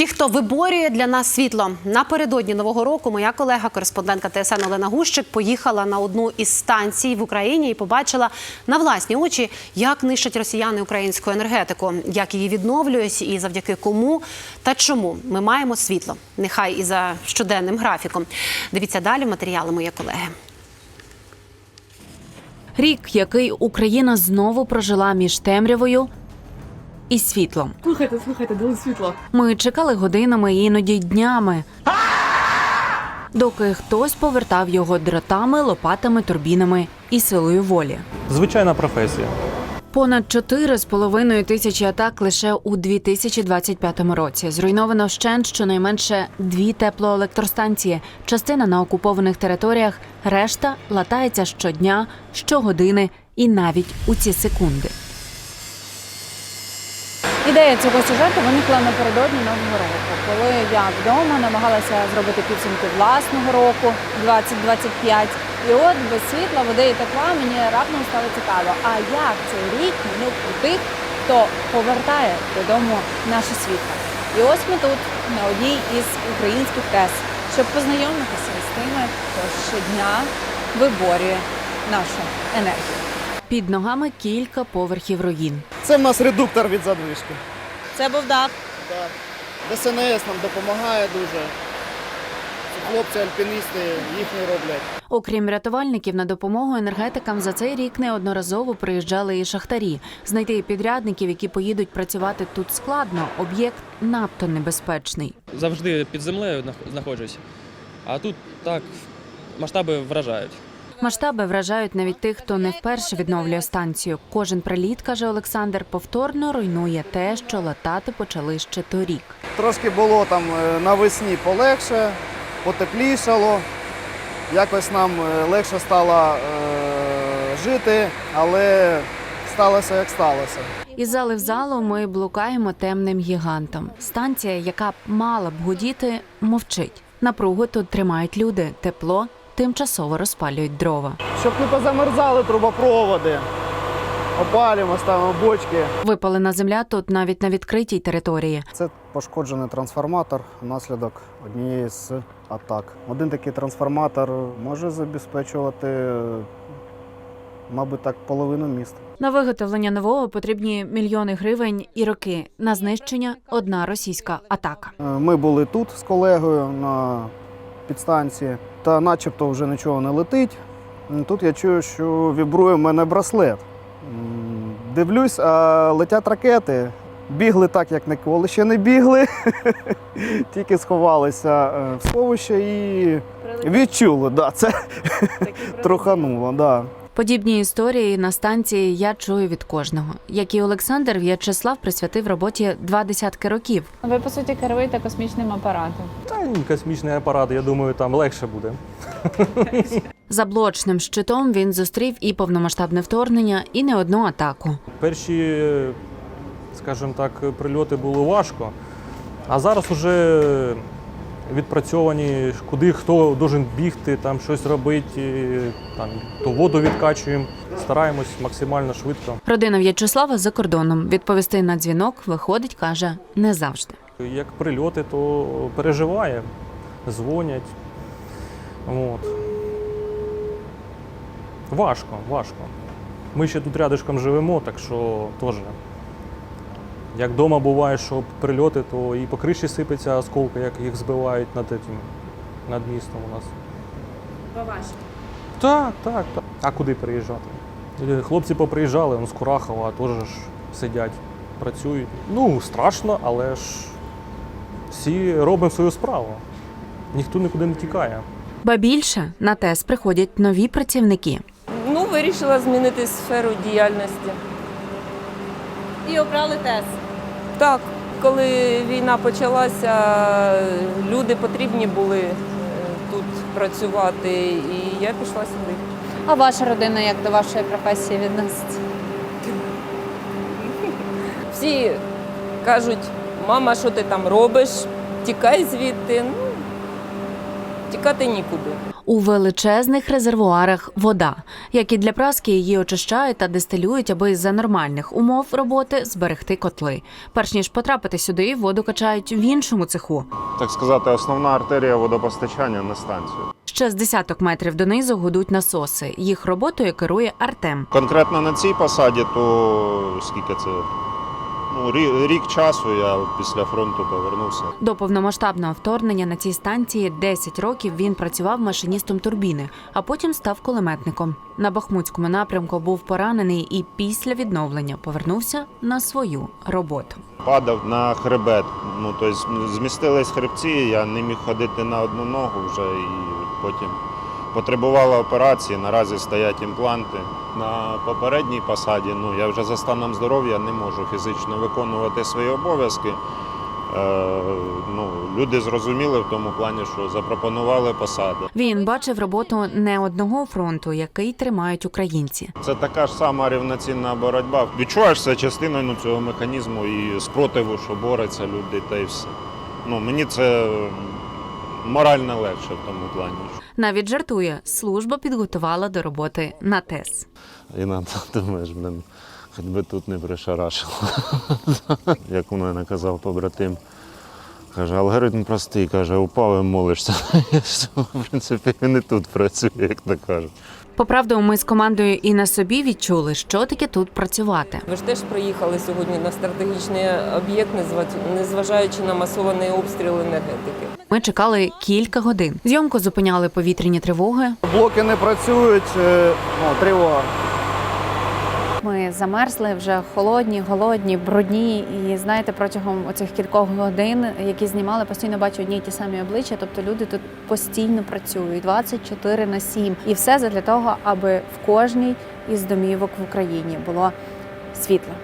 Ті, хто виборює для нас світло напередодні нового року, моя колега, кореспондентка ТСН Олена Гущик, поїхала на одну із станцій в Україні і побачила на власні очі, як нищать росіяни українську енергетику, як її відновлюють, і завдяки кому та чому ми маємо світло. Нехай і за щоденним графіком. Дивіться далі матеріали моєї колеги. Рік, який Україна знову прожила між темрявою і світлом. Слухайте, слухайте, дали світло. Ми чекали годинами, іноді днями. Доки хтось повертав його дротами, лопатами, турбінами і силою волі. Звичайна професія. Понад 4,5 тисячі атак лише у 2025 році. Зруйновано вщент щонайменше дві теплоелектростанції, частина на окупованих територіях, решта латається щодня, щогодини і навіть у ці секунди. Ідея цього сюжету виникла напередодні нового року, коли я вдома намагалася зробити підсумки власного року 2025. І от без світла, води і тепла мені раптом стало цікаво. А як цей рік минув у тих, хто повертає додому наше світло? І ось ми тут на одній із українських ТЕС, щоб познайомитися з тими, хто щодня виборює нашу енергію. Під ногами кілька поверхів руїн. Це в нас редуктор від задвижки. Це був дах. Так. ДСНС нам допомагає дуже. Хлопці, альпіністи їх не роблять. Окрім рятувальників, на допомогу енергетикам за цей рік неодноразово приїжджали і шахтарі. Знайти підрядників, які поїдуть працювати тут складно. Об'єкт надто небезпечний. завжди під землею нах- знаходжусь. А тут так масштаби вражають. Масштаби вражають навіть тих, хто не вперше відновлює станцію. Кожен приліт, каже Олександр, повторно руйнує те, що латати почали ще торік. Трошки було там е, навесні полегше, потеплішало. Якось нам е, легше стало е, жити, але сталося як сталося. Із зали в залу ми блукаємо темним гігантом. Станція, яка мала б гудіти, мовчить. Напругу тут тримають люди, тепло тимчасово розпалюють дрова. Щоб не позамерзали трубопроводи. Опалюємо, ставимо бочки. Випалена земля тут навіть на відкритій території. Це пошкоджений трансформатор внаслідок однієї з атак. Один такий трансформатор може забезпечувати, мабуть, так, половину міста. На виготовлення нового потрібні мільйони гривень і роки. На знищення одна російська атака. Е, Ми були тут з колегою на підстанції, та начебто вже нічого не летить. Тут я чую, що вібрує в мене браслет. Дивлюсь, а летять ракети. Бігли так, як ніколи ще не бігли. Тільки сховалися е, в сховище і відчули, да, це трохануло. Да. Подібні історії на станції я чую від кожного. Як і Олександр, В'ячеслав присвятив роботі два десятки років. Ви по суті керуєте космічним апаратом. Та ні, космічний апарат, я думаю, там легше буде. За блочним щитом він зустрів і повномасштабне вторгнення, і не одну атаку. Перші, скажімо так, прильоти було важко, а зараз вже відпрацьовані, куди хто должен бігти, там щось робити, там, то воду відкачуємо, стараємось максимально швидко. Родина В'ячеслава за кордоном відповісти на дзвінок виходить, каже, не завжди. Як прильоти, то переживає, дзвонять. От. Важко, важко. Ми ще тут рядышком живемо, так що теж. Як вдома буває, що прильоти, то і по криші сипеться осколки, як їх збивають над, этим, над містом у нас. Так, так, так. А куди приїжджати? Е, Хлопці поприїжджали, он з Курахова теж ж сидять, працюють. Ну, страшно, але ж всі робимо свою справу. Ніхто нікуди не тікає. Ба більше на ТЕС приходять нові працівники. Ну, вирішила змінити сферу діяльності. І обрали ТЕС. Так, коли війна почалася, люди потрібні були е, тут працювати, і я пішла сюди. А ваша родина як до вашої професії відноситься? Всі кажуть, мама, що ти там робиш? Тікай звідти. Ну, Тікати нікуди. У величезних резервуарах вода. Як і для праски, її очищають та дистилюють, аби за нормальних умов роботи зберегти котли. Перш ніж потрапити сюди, воду качають в іншому цеху. так сказати, основна артерія водопостачання на станцію. Ще з десяток метрів донизу гудуть насоси. Їх роботою керує Артем. Конкретно на цій посаді, то скільки це? Ну, рі- рік часу я після фронту повернувся. До повномасштабного вторгнення на цій станції 10 років він працював машиністом турбіни, а потім став кулеметником. На Бахмутському напрямку був поранений і після відновлення повернувся на свою роботу. Падав на хребет. Ну, тобто змістились хребці, я не міг ходити на одну ногу вже і потім потребувала операції. Наразі стоять імпланти. На попередній посаді ну, я вже за станом здоров'я не можу фізично виконувати свої обов'язки. Е, ну, люди зрозуміли в тому плані, що запропонували посади. Він бачив роботу не одного фронту, який тримають українці. Це така ж сама рівноцінна боротьба. Відчуваєш це частиною ну, цього механізму і спротиву, що бореться люди, та й все. Ну, мені це морально легше в тому плані. Навіть жартує, служба підготувала до роботи на ТЕС. Іноді думаєш, блин, хоч би тут не пришарашило. Як у мене казав побратим. Каже, алгоритм простий, каже, упав і молишся. В принципі, він і тут працює, як то кажуть. Поправду, ми з командою і на собі відчули, що таке тут працювати. Ви ж теж приїхали сьогодні на стратегічний об'єкт, незважаючи на масований обстріл енергетики. Ми чекали кілька годин. Зйомку зупиняли повітряні тривоги. Блоки не працюють, е, ну, тривога. Ми замерзли вже холодні, голодні, брудні. І знаєте, протягом оцих кількох годин, які знімали, постійно бачу одні й ті самі обличчя. Тобто люди тут постійно працюють 24 на 7. І все задля того, аби в кожній із домівок в Україні було світло.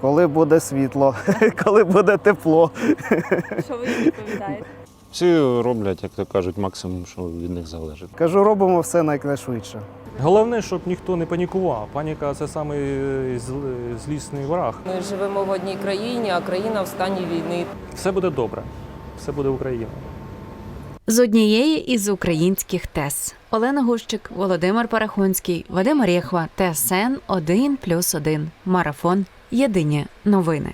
Коли буде світло, коли буде тепло. Що ви відповідаєте? Всі роблять, як то кажуть, максимум, що від них залежить. Кажу, робимо все найшвидше. Головне, щоб ніхто не панікував. Паніка це самий е, злісний ворог. Ми живемо в одній країні, а країна в стані війни. Все буде добре. Все буде Україна. З однієї із українських ТЕС. Олена Гущик, Володимир Парахунський, Вадим Орєхва, ТСН 1+,1. Марафон. Єдині новини.